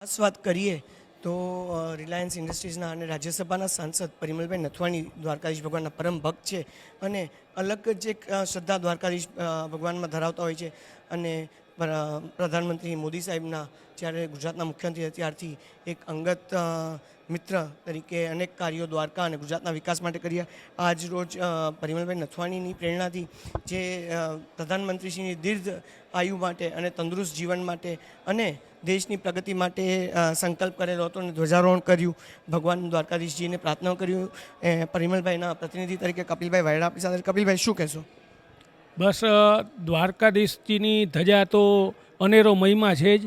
ખાસ વાત કરીએ તો રિલાયન્સ ઇન્ડસ્ટ્રીઝના અને રાજ્યસભાના સાંસદ પરિમલભાઈ નથવાણી દ્વારકાધીશ ભગવાનના પરમ ભક્ત છે અને અલગ જ એક શ્રદ્ધા દ્વારકાધીશ ભગવાનમાં ધરાવતા હોય છે અને પ્રધાનમંત્રી મોદી સાહેબના, જ્યારે ગુજરાતના મુખ્યમંત્રી ત્યારથી એક અંગત મિત્ર તરીકે અનેક કાર્યો દ્વારકા અને ગુજરાતના વિકાસ માટે કર્યા. આજ રોજ પરિમલભાઈ નથવાણીની પ્રેરણાથી જે પ્રધાનમંત્રીશ્રીની દીર્ઘ આયુ માટે અને તંદુરસ્ત જીવન માટે અને દેશની પ્રગતિ માટે સંકલ્પ કરેલો હતો અને ધ્વજારોહણ કર્યું. ભગવાન દ્વારકાધીશજીને પ્રાર્થના કર્યું. પરિમલભાઈના પ્રતિનિધિ તરીકે કપિલભાઈ વાયડા આપણી સાથે. કપિલભાઈ, શું કહેશો? બસ દ્વારકાધીશજીની ધજા તો અનેરો મહિમા છે જ.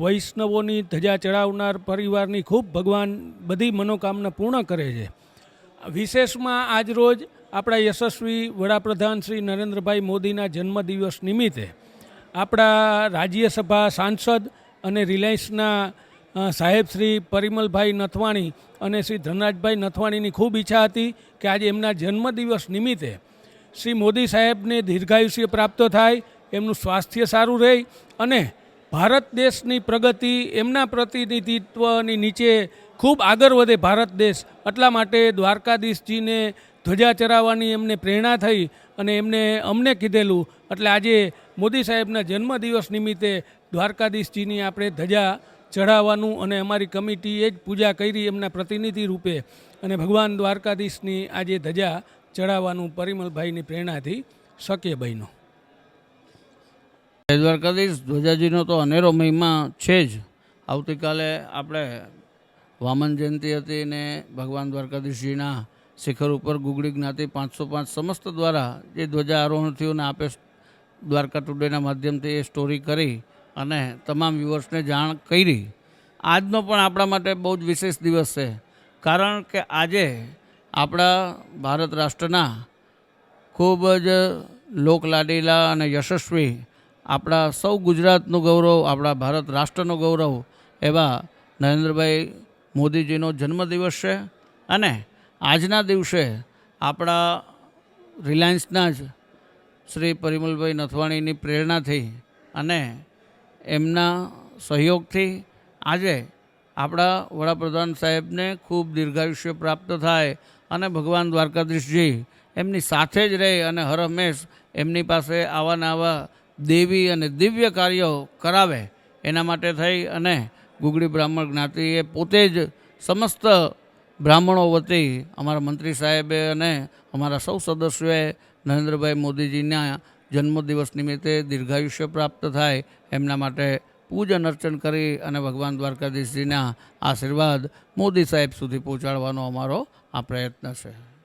વૈષ્ણવોની ધજા ચડાવનાર પરિવારની ખૂબ ભગવાન બધી મનોકામના પૂર્ણ કરે છે. વિશેષમાં આજ રોજ આપણા યશસ્વી વડાપ્રધાન શ્રી નરેન્દ્રભાઈ મોદીના જન્મદિવસ નિમિત્તે આપણા રાજ્યસભા સાંસદ અને રિલાયન્સના સાહેબ શ્રી પરિમલભાઈ નથવાણી અને શ્રી ધનરાજભાઈ નથવાણીની ખૂબ ઈચ્છા હતી કે આજે એમના જન્મદિવસ નિમિત્તે શ્રી મોદી સાહેબને દીર્ઘાયુષ્ય પ્રાપ્ત થાય, એમનું સ્વાસ્થ્ય સારું રહે અને ભારત દેશની પ્રગતિ એમના પ્રતિનિધિત્વની નીચે ખૂબ આગળ વધે ભારત દેશ. એટલા માટે દ્વારકાધીશજીને ધ્વજા ચરાવવાની એમને પ્રેરણા થઈ અને એમને અમને કીધેલું. એટલે આજે મોદી સાહેબના જન્મદિવસ નિમિત્તે દ્વારકાધીશજીની આપણે ધજા ચઢાવવાનું અને અમારી કમિટીએ જ પૂજા કરી એમના પ્રતિનિધિ રૂપે. અને ભગવાન દ્વારકાધીશની આજે ધજા ચડાવવાનું પરિમલભાઈની પ્રેરણાથી શક્ય બન્યું. જય દ્વારકાધીશ ધ્વજાજીનો તો અનેરો મહિમા છે જ. આવતીકાલે આપણે વામન જયંતિ હતી ને ભગવાન દ્વારકાધીશજીના શિખર ઉપર ગુગળી જ્ઞાતિ પાંચસો પાંચ સમસ્ત દ્વારા જે ધ્વજા આરોહણથીઓને આપે દ્વારકા ટુડેના માધ્યમથી એ સ્ટોરી કરી અને તમામ વ્યુઅર્સને જાણ કરી. આજનો પણ આપણા માટે બહુ જ વિશેષ દિવસ છે. કારણ કે આજે આપણા ભારત રાષ્ટ્રના ખૂબ જ લોકલાડીલા અને યશસ્વી આપણા સૌ ગુજરાતનું ગૌરવ, આપણા ભારત રાષ્ટ્રનું ગૌરવ એવા નરેન્દ્રભાઈ મોદીજીનો જન્મદિવસ છે અને આજના દિવસે આપણા રિલાયન્સના જ શ્રી પરિમલભાઈ નથવાણીની પ્રેરણાથી અને એમના સહયોગથી આજે આપણા વડાપ્રધાન સાહેબને ખૂબ દીર્ઘાયુષ્ય પ્રાપ્ત થાય અને ભગવાન દ્વારકાધીશજી એમની સાથે જ રહે અને હરહમેશ એમની પાસે આવા ને આવા દેવી અને દિવ્ય કાર્યો કરાવે એના માટે થઈ અને ગુગળી બ્રાહ્મણ જ્ઞાતિએ પોતે જ સમસ્ત બ્રાહ્મણો વતી અમારા મંત્રી સાહેબે અને અમારા સૌ સદસ્યોએ નરેન્દ્રભાઈ મોદીજીના જન્મદિવસ નિમિત્તે દીર્ઘાયુષ્ય પ્રાપ્ત થાય એમના માટે પૂજન અર્ચન કરી અને ભગવાન દ્વારકાધીશજીના આશીર્વાદ મોદી સાહેબ સુધી પહોંચાડવાનો અમારો આ પ્રયત્ન છે.